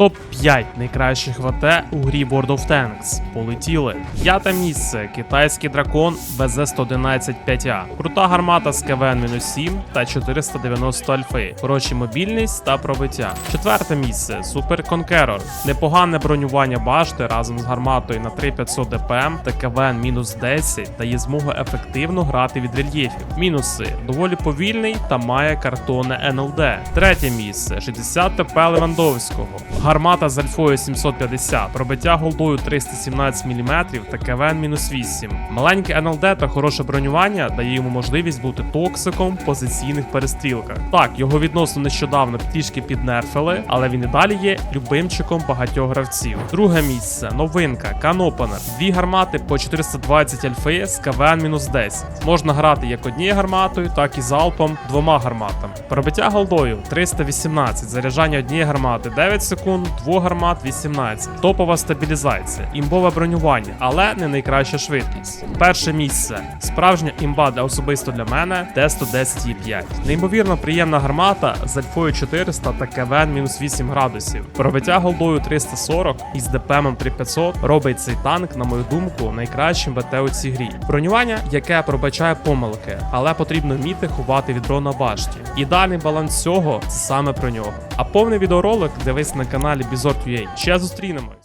Топ-5 найкращих ВТ у грі World of Tanks. Полетіли. П'яте місце. Китайський дракон БЗ-111 5А. Крута гармата з КВН-7 та 490 альфи. Хороші мобільність та пробиття. Четверте місце. Super Conqueror. Непогане бронювання башти разом з гарматою на 3500 ДПМ та КВН-10 дає змогу ефективно грати від рельєфів. Мінуси. Доволі повільний та має картонне НЛД. Третє місце 60 ТП Левандовського. Гармата з альфою 750, пробиття голдою 317 мм та КВН-8. Маленьке НЛД та хороше бронювання дає йому можливість бути токсиком в позиційних перестрілках. Так, його відносно нещодавно трішки піднерфили, але він і далі є любимчиком багатьох гравців. Друге місце новинка Канопанер. Дві гармати по 420 альфи з КВН-10. Можна грати як однією гарматою, так і залпом двома гарматами. Пробиття голдою 318, заряджання однієї гармати 9 секунд, двох гармат 18. Топова стабілізація, імбове бронювання, але не найкраща швидкість. Перше місце. Справжня імба для особисто для мене Т-110Е5. Неймовірно приємна гармата з альфою 400 та КВН мінус 8 градусів. Пробиття голдою 340 із ДПМом 3500 робить цей танк, на мою думку, найкращим БТ у цій грі. Бронювання, яке пробачає помилки, але потрібно вміти ховати від дрона башті. Ідеальний баланс цього це саме про нього. А повний відеоролик дивись на каналі Bizort.ua. Ще зустрінемось.